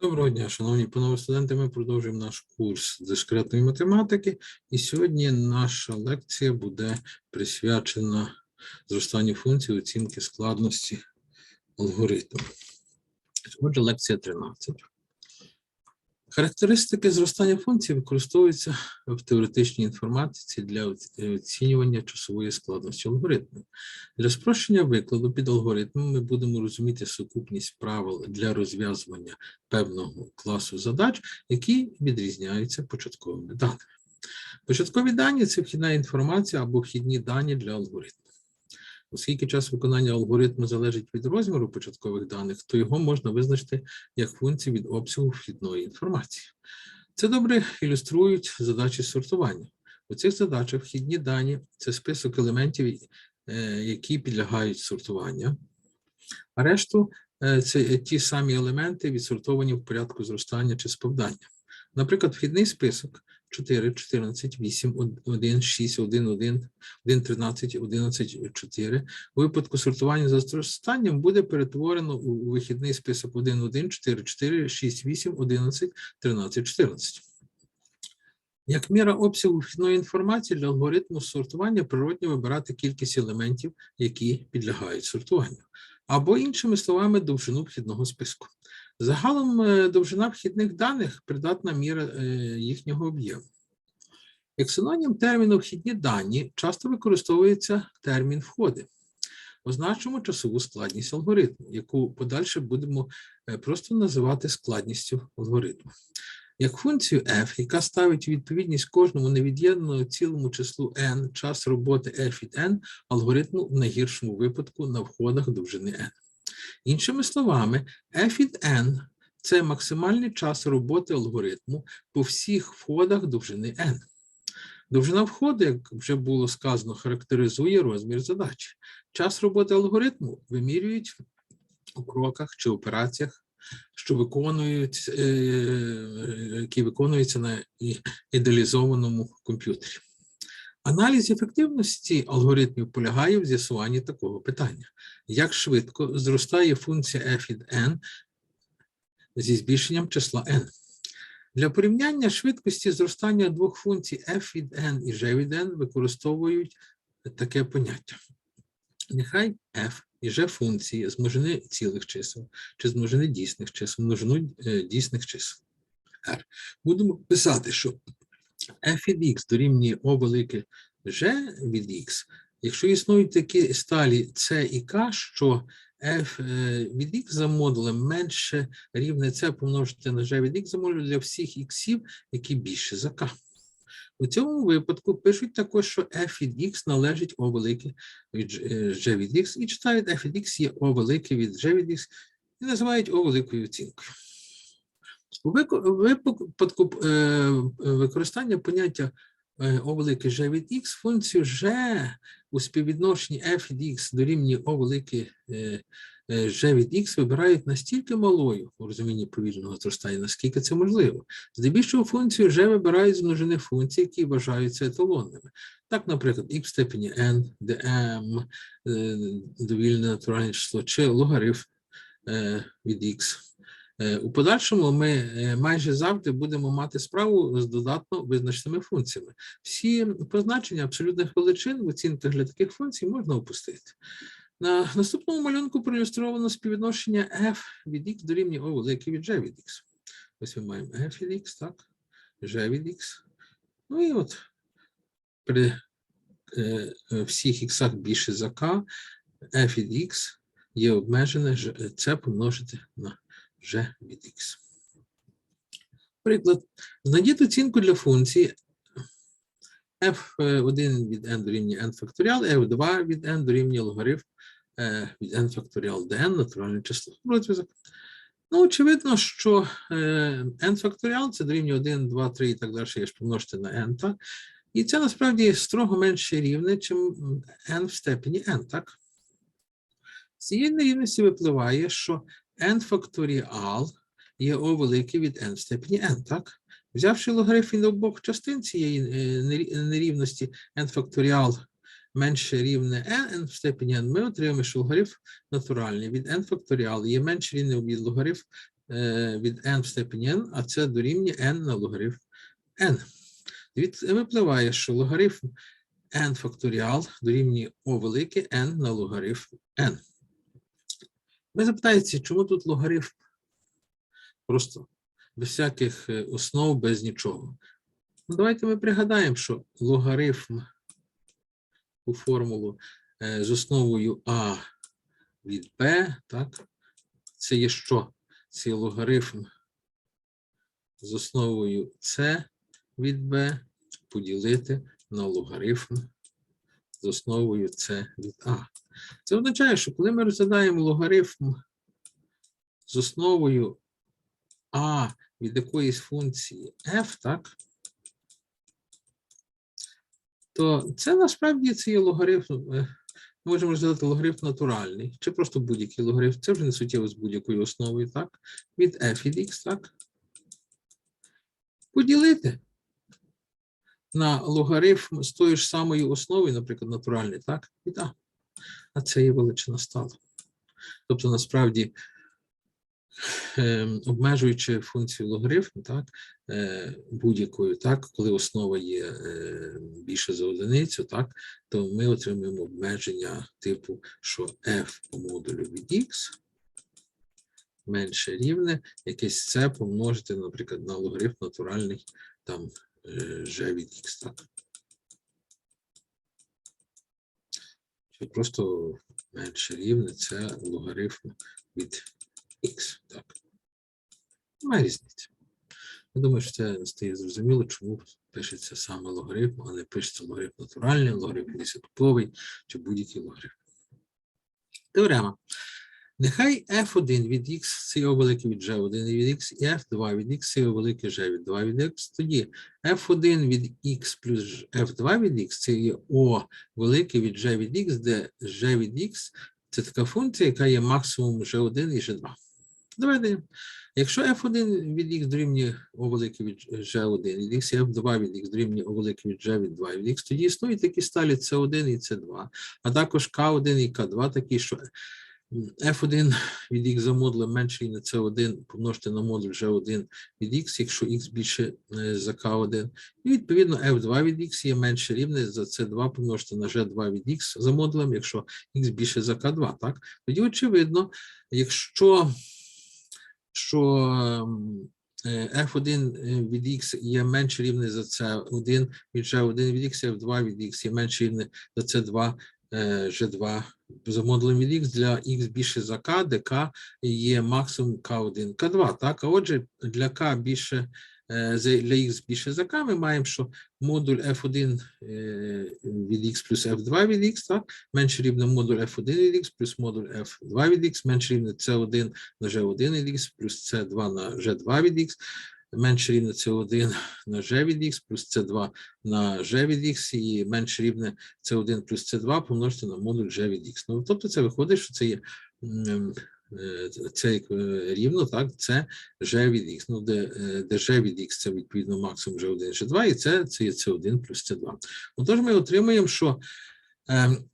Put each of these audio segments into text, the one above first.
Доброго дня, шановні панове студенти. Ми продовжуємо наш курс дискретної математики, і сьогодні наша лекція буде присвячена зростанню функцій оцінки складності алгоритму. Отже, лекція 13. Характеристики зростання функцій використовуються в теоретичній інформатиці для оцінювання часової складності алгоритму. Для спрощення викладу під алгоритмом ми будемо розуміти сукупність правил для розв'язування певного класу задач, які відрізняються початковими даними. Початкові дані це вхідна інформація або вхідні дані для алгоритму. Оскільки час виконання алгоритму залежить від розміру початкових даних, то його можна визначити як функцію від обсягу вхідної інформації. Це добре ілюструють задачі сортування. У цих задачах вхідні дані це список елементів, е, які підлягають сортуванню, а решту е, це ті самі елементи, відсортовані в порядку зростання чи співдання. Наприклад, вхідний список 4, 14, 8, 1, 6, 1, 1, 1, 13, 11, 4. У випадку сортування за зростанням буде перетворено у вихідний список 1, 1, 4, 4, 6, 8, 11, 13, 14. Як міра обсягу вхідної інформації для алгоритму сортування природньо вибирати кількість елементів, які підлягають сортуванню, або, іншими словами, довжину вхідного списку. Загалом е, довжина вхідних даних придатна міра е, їхнього об'єму. Як синонім терміну вхідні дані часто використовується термін входи. Означимо часову складність алгоритму, яку подальше будемо е, просто називати складністю алгоритму. Як функцію f, яка ставить відповідність кожному невід'єднаному цілому числу n час роботи f від n алгоритму в найгіршому випадку на входах довжини n. Іншими словами, f від n – це максимальний час роботи алгоритму по всіх входах довжини n. Довжина входу, як вже було сказано, характеризує розмір задачі. Час роботи алгоритму вимірюють у кроках чи операціях, що виконують, е, які виконуються на ідеалізованому комп'ютері. Аналіз ефективності алгоритмів полягає в з'ясуванні такого питання: як швидко зростає функція f від n зі збільшенням числа n. Для порівняння швидкості зростання двох функцій f від n і g від n використовують таке поняття. Нехай f і g функції з цілих чисел чи з дійсних чисел множину е, дійсних чисел r. Будемо писати, що f від x дорівнює o велике g від x, якщо існують такі сталі c і k, що f е, від x за модулем менше рівне c помножити на g від x за модулем для всіх іксів, які більше за k. У цьому випадку пишуть також, що f від x належить o велике від е, g від x і читають f від x є o велике від g від x і називають o великою оцінкою. Випадку е, е, використання поняття е, o велике g від x функцію g у співвідношенні f від x дорівнює o велике g від x вибирають настільки малою у розумінні повільного зростання, наскільки це можливо. Здебільшого функцію g вибирають з множини функцій, які вважаються еталонними. Так, наприклад, x в степені n, де m е, довільне натуральне число, чи логарифм від x. Е, У подальшому ми е, майже завжди будемо мати справу з додатно визначеними функціями. Всі позначення абсолютних величин в оцінках для таких функцій можна опустити. На наступному малюнку проілюстровано співвідношення f від x дорівнює o велике від g від x. Ось ми маємо f від x, так, g від x. Ну і от при е, е, всіх іксах більше за k, f від x є обмежене це помножити на g від x. Приклад. Знайдіть оцінку для функції f1 від n дорівнює n факторіал, f2 від n дорівнює логарифм е, від n факторіал dn, натуральне число. Розв'язок. Ну, очевидно, що е, n факторіал це дорівнює 1, 2, 3 і так далі, ж помножити на n, так? І це насправді строго менше рівне, чим n в степені n, так? З цієї нерівності випливає, що n факторіал є o велике від n в степені n, так? Взявши логарифм обох частин цієї е, нерівності n факторіал менше рівне n, n в степені n, ми отримаємо, що логарифм натуральний від n факторіал є менше рівне від логарифм е, від n в степені n, а це дорівнює n на логарифм n. Від випливає, що логарифм n факторіал дорівнює o велике n на логарифм n. Ви запитаєте, чому тут логарифм? Просто без всяких е, основ, без нічого. Ну, давайте ми пригадаємо, що логарифм у формулу е, з основою а від b, так? Це є що? Це логарифм з основою c від b поділити на логарифм з основою c від а. Це означає, що коли ми розглядаємо логарифм з основою а від якоїсь функції f, так? То це насправді це є логарифм. е, Ми можемо розглядати логарифм натуральний, чи просто будь-який логарифм. Це вже не суттєво з будь-якою основою, так? Від f від x, так? Поділити на логарифм з тою ж самою основою, наприклад, натуральний, так? Від а. А це є величина стала. Тобто, насправді, ем, обмежуючи функцію логарифму, так, е, будь-якою, так, коли основа є е, більше за одиницю, так, то ми отримуємо обмеження типу, що f по модулю від x менше рівне, якесь це помножити, наприклад, на логарифм натуральний там е, g від x, так. Чи просто менше рівне це логарифм від x. Так. Немає різниці. Я думаю, що це стає зрозуміло, чому пишеться саме логарифм, а не пишеться логарифм натуральний, логарифм десятковий чи будь-який логарифм. Теорема. Нехай f1 від x його велике від g1 від x, і f2 від x це його велике g від 2 від x. Тоді f1 від x плюс f2 від x це є o велике від g від x, де g від x це така функція, яка є максимум g1 і g2. Доведення. Якщо f1 від x дорівнює o велике від g1 від x, і f2 від x дорівнює o велике від g від 2 від x, тоді існують такі сталі c1 і c2, а також k1 і k2 такі, що f1 від x за модулем менше і на c1 помножити на модуль g1 від x, якщо x більше е, за k1. І відповідно f2 від x є менше рівне за c2 помножити на g2 від x за модулем, якщо x більше за k2. Так? Тоді очевидно, якщо що е, f1 від x є менше рівне за c1 від g1 від x, f2 від x є менше рівне за c2 е, g2 за модулем від x для x більше за k, де k є максимум k1, k2. Так? А отже, для k більше е, для x більше за k, ми маємо, що модуль f1 е, від x плюс f2 від x, так? менше рівне модуль f1 від x плюс модуль f2 від x, менше рівне c1 на g1 від x плюс c2 на g2 від x, менше рівне c1 на g від x плюс c2 на g від x і менше рівне c1 плюс c2 помножити на модуль g від x. Ну, тобто це виходить, що це є е, це е, рівно, так, це g від x, ну, де, е, де g від x це відповідно максимум g1, g2, і це, це є c1 плюс c2. Отож, ми отримуємо, що ем,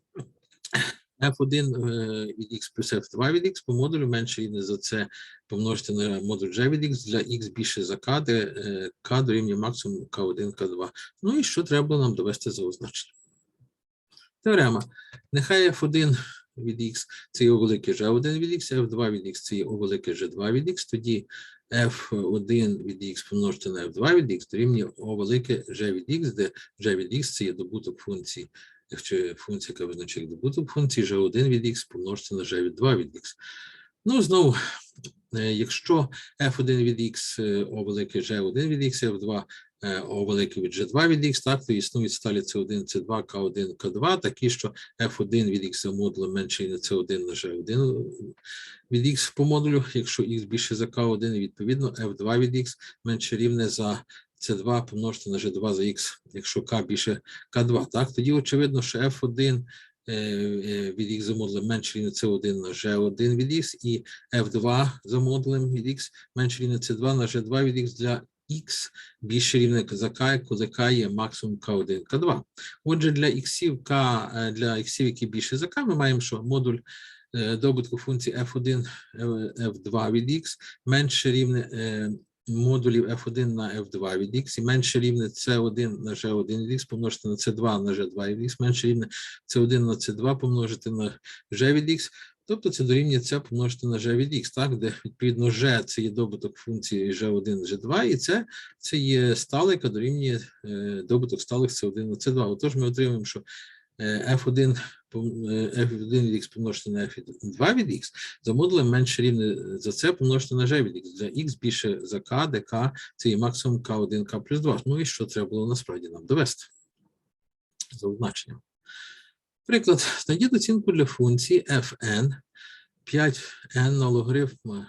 f1 е, від x плюс f2 від x по модулю менше рівне за це помножити на модуль g від x для x більше за k, де е, k дорівнює максимум k1, k2. Ну і що треба було нам довести за означення? Теорема. Нехай f1 від x це є о велике g1 від x, f2 від x це є о велике g2 від x, тоді f1 від x помножити на f2 від x дорівнює о велике g від x, де g від x це є добуток функції, якщо функція, яка визначає добуток функції g1 від x помножити на g від 2 від x. Ну, знову, е, якщо f1 від x е, о велике g1 від x, f2 е, о велике від g2 від x, так, то існують сталі c1, c2, k1, k2, такі, що f1 від x за модулем менше на c1 на g1 від x по модулю, якщо x більше за k1, відповідно f2 від x менше рівне за c2 помножити на g2 за x, якщо k більше k2, так, тоді очевидно, що f1 е, е, від x за модулем менше рівне c1 на g1 від x, і f2 за модулем від x менше рівне c2 на g2 від x для x більше рівне за k, коли k є максимум k1, k2. Отже, для іксів k, е, для іксів, які більше за k, ми маємо, що модуль добутку функції f1, е, f2 від x менше рівне модулів f1 на f2 від x і менше рівне c1 на g1 від x помножити на c2 на g2 від x, менше рівне c1 на c2 помножити на g від x, тобто це дорівнює c помножити на g від x, так, де відповідно g це є добуток функції g1, g2, і це, це є стала, яка дорівнює е, добуток сталих c1 на c2. Отож ми отримуємо, що f1 е, f1 від x помножити на f2 від x за модулем менше рівне за це помножити на g від x. Для x більше за k, де k це є максимум k1, k плюс 2. Ну і що треба було насправді нам довести за означенням. Приклад, знайдіть оцінку для функції fn 5n на логарифм е,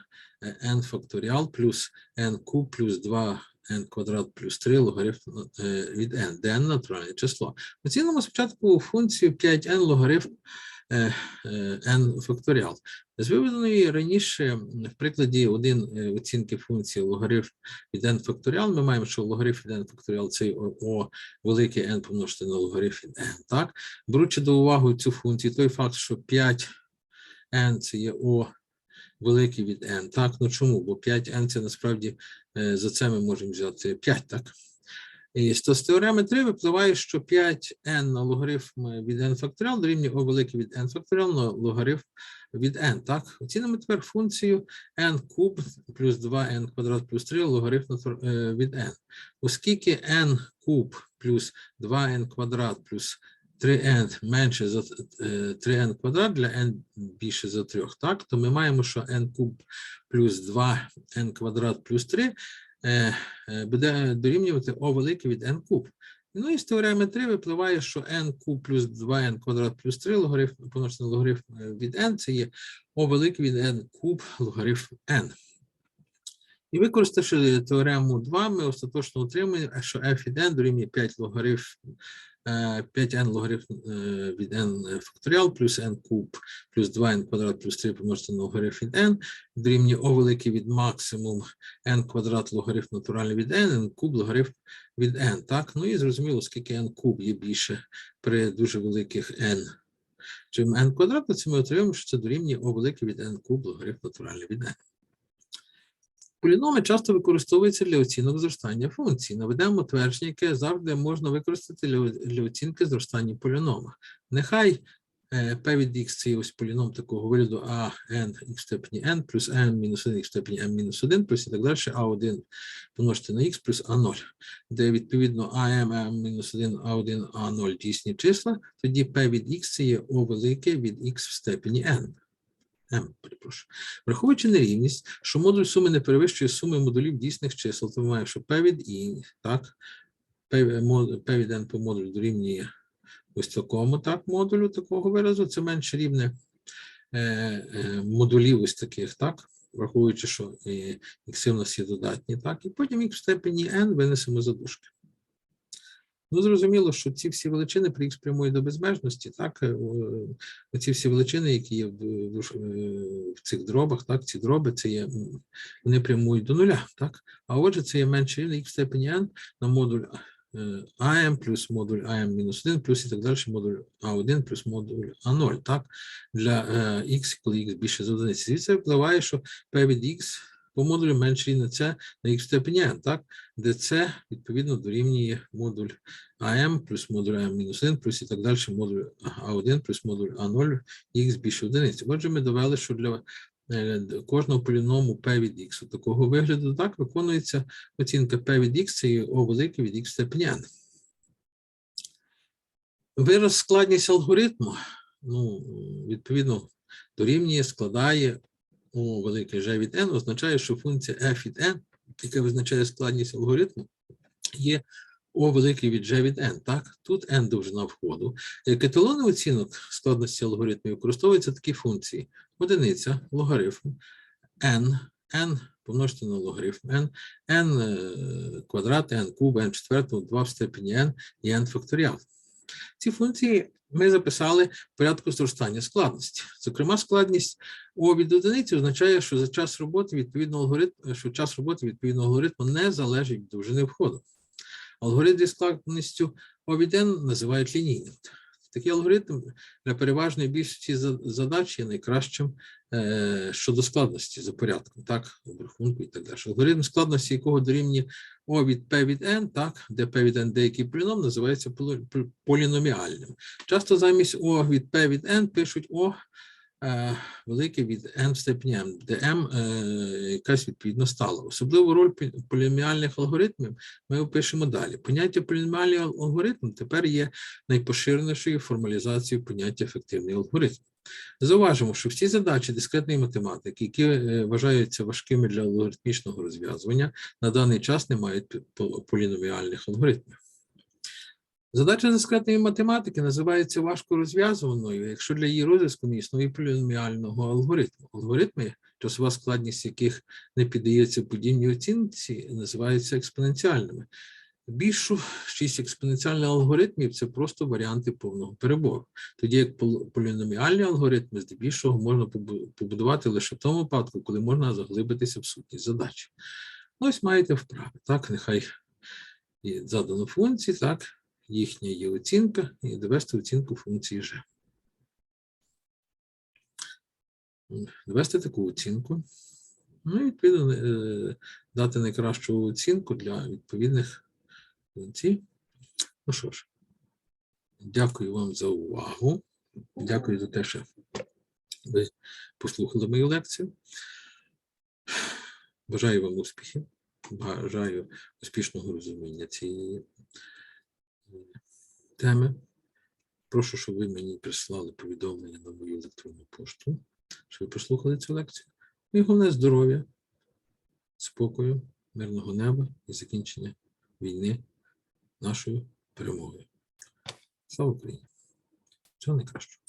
n факторіал плюс n куб плюс 2 n квадрат плюс 3 логарифм е, від n, де n натуральне число. Оцінимо спочатку функцію 5n логарифм е, е, n факторіал. З виведеної раніше в прикладі один оцінки функції логарифм від n факторіал, ми маємо, що логарифм від n факторіал це о, велике n помножити на логарифм від n. Так? Беручи до уваги цю функцію, той факт, що 5n це є о великий від n. Так, ну чому? Бо 5n це насправді е, за це ми можемо взяти 5, так? І з теореми 3 випливає, що 5n на логарифм від n факторіал дорівнює o великий від n факторіал на логарифм від n. Так, оцінимо тепер функцію n куб плюс 2n квадрат плюс 3 логарифм е, від n. Оскільки n куб плюс 2n квадрат плюс 3n менше за е, 3n квадрат для n більше за 3, так, то ми маємо, що n куб плюс 2n квадрат плюс 3 е, е, буде дорівнювати o велике від n куб. Ну і з теореми 3 випливає, що n куб плюс 2n квадрат плюс 3 логарифм, на логарифм е, від n, це є o велике від n куб логарифм n. І використавши теорему 2, ми остаточно отримуємо, що f від n дорівнює 5 логарифм е, 5n логарифм е, від n факторіал плюс n куб плюс 2n квадрат плюс 3 помножити на логарифм від n дорівнює o великий від максимум n квадрат логарифм натуральний від n, n куб логарифм від n. Так, ну і зрозуміло, скільки n куб є більше при дуже великих n. Чим n квадрат, то це ми отримаємо, що це дорівнює o великий від n куб логарифм натуральний від n. Поліноми часто використовуються для оцінок зростання функцій. Наведемо твердження, яке завжди можна використати для, оцінки зростання полінома. Нехай е, p від x це є ось поліном такого вигляду а n x степені n плюс n мінус 1 x степені m мінус 1 плюс і так далі a1 помножити на x плюс a0, де відповідно am, m мінус 1, a1, a0 дійсні числа, тоді p від x це є o велике від x в степені n. m, перепрошую. Враховуючи нерівність, що модуль суми не перевищує суми модулів дійсних чисел, то ми маємо, що p від i, так, p, від n по модулю дорівнює ось такому так, модулю такого виразу, це менше рівне е, е, модулів ось таких, так, враховуючи, що е, ікси в нас є додатні, так, і потім їх в степені n винесемо за дужки. Ну, зрозуміло, що ці всі величини при х прямої до безмежності, так, е, о, оці всі величини, які є в, е, в цих дробах, так, ці дроби, це є, вони прямують до нуля, так, а отже, це є менше х в степені n на модуль е, АМ плюс модуль АМ мінус 1 плюс і так далі модуль А1 плюс модуль А0, так, для х, коли х більше за одиниці. Звідси впливає, що P від х по модулю менше рівне c на х степені n, так, де c відповідно дорівнює модуль АМ плюс модуль АМ-1 плюс і так далі модуль А1 плюс модуль А0 х більше одиниці. Отже, ми довели, що для е, кожного поліному P від х такого вигляду так виконується оцінка P від х, це О велике від в степені n. Вираз складність алгоритму, ну, відповідно, дорівнює, складає О велике G від n, означає, що функція f від n, яка визначає складність алгоритму, є О великий від G від n. Так? Тут n довжина входу. Як еталонний оцінок складності алгоритмів використовуються такі функції: одиниця, логарифм, n, n помножити на логарифм n, n е, квадрат, n куб, n четвертого, 2 в степені n і n факторіал. Ці функції ми записали порядку зростання складності. Зокрема, складність О від одиниці означає, що за час роботи відповідно алгоритм, що час роботи відповідного алгоритму не залежить від довжини входу. Алгоритм зі складністю О називають лінійним. Такий алгоритм для переважної більшості за- задач є найкращим щодо складності за порядком, так, обрахунку і так далі. Алгоритм складності, якого дорівнює О від P від N, так, де P від N деякий поліном, називається поліноміальним. Часто замість О від P від N пишуть О е, велике від n в степені m, де m е, якась відповідно стала. Особливу роль поліноміальних алгоритмів ми опишемо далі. Поняття поліноміальний алгоритм тепер є найпоширенішою формалізацією поняття ефективний алгоритм. Зауважимо, що всі задачі дискретної математики, які е, вважаються важкими для алгоритмічного розв'язування, на даний час не мають поліноміальних алгоритмів. Задача дискретної математики називається важко розв'язуваною, якщо для її розв'язку не існує поліноміального алгоритму. Алгоритми, часова складність яких не піддається подібній оцінці, називаються експоненціальними. Більшу шість експоненціальних алгоритмів це просто варіанти повного перебору. Тоді як поліноміальні алгоритми здебільшого можна побудувати лише в тому випадку, коли можна заглибитися в сутність задачі. Ось маєте вправи. Так, нехай задано функції, так, їхня є оцінка, і довести оцінку функції g. Довести таку оцінку. Ну і відповідно е, дати найкращу оцінку для відповідних функцій. Ну що ж, дякую вам за увагу. Дякую за те, що ви послухали мою лекцію. Бажаю вам успіхів. Бажаю успішного розуміння цієї теми. Прошу, щоб ви мені прислали повідомлення на мою електронну пошту, що ви прослухали цю лекцію. І головне здоров'я, спокою, мирного неба і закінчення війни нашою перемоги. Слава Україні! Всього найкращого.